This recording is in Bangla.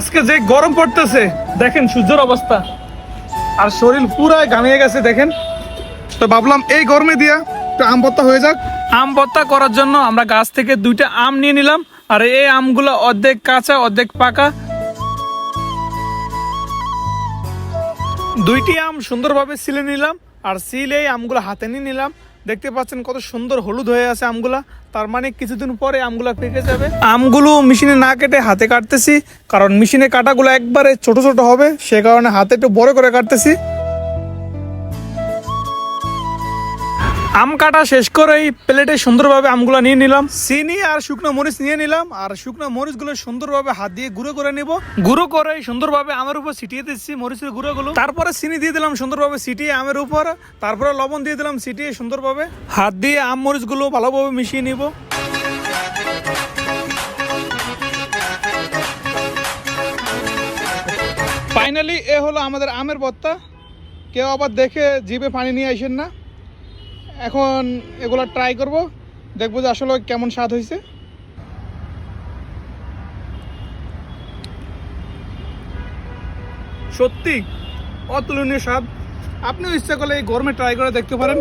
আজকে যে গরম পড়তেছে, দেখেন সূর্যের অবস্থা। আর শরীর পুরাই ঘামিয়ে গেছে, দেখেন। তো ভাবলাম এই গরমে দিয়া একটু আম ভর্তা হয়ে যাক। আম ভর্তা করার জন্য আমরা গাছ থেকে দুইটা আম নিয়ে নিলাম, আর এই আমগুলো অর্ধেক কাঁচা, অর্ধেক পাকা। দুইটি আম সুন্দরভাবে সিলে নিলাম। আর সিলে আমগুলো হাতে নিয়ে নিলাম। দেখতে পাচ্ছেন কত সুন্দর হলুদ হয়ে আছে আমগুলা। তার মানে কিছুদিন পরে আমগুলা পেকে যাবে। আমগুলো মেশিনে না কেটে হাতে কাটতেছি, কারণ মেশিনে কাটাগুলো একবারে ছোট ছোট হবে, সে কারণে হাতে একটু বড় করে কাটতেছি। আম কাটা শেষ করেই প্লেটে সুন্দরভাবে আমগুলো নিয়ে নিলাম। চিনি আর শুকনো মরিচ নিয়ে নিলাম আর শুকনো মরিচগুলো সুন্দরভাবে হাত দিয়ে গুঁড়ো করে নিব। গুঁড়ো করে সুন্দরভাবে আমের উপর ছিটিয়ে দিচ্ছি মরিচের গুঁড়োগুলো। তারপরে চিনি দিয়ে দিলাম সুন্দরভাবে ছিটিয়ে আমের উপর তারপরে লবণ দিয়ে দিলাম ছিটিয়ে সুন্দরভাবে। হাত দিয়ে আম মরিচগুলো ভালোভাবে মিশিয়ে নিব। ফাইনালি এ হলো আমাদের আমের বত্তা। কেউ আবার দেখে জিভে পানি নিয়ে আসেন না। এখন এগুলো ট্রাই করব, দেখব যে আসলে কেমন স্বাদ হয়েছে সত্যি, অতুলনীয় স্বাদ। আপনিও ইচ্ছা করলে এই গরমে ট্রাই করে দেখতে পারেন।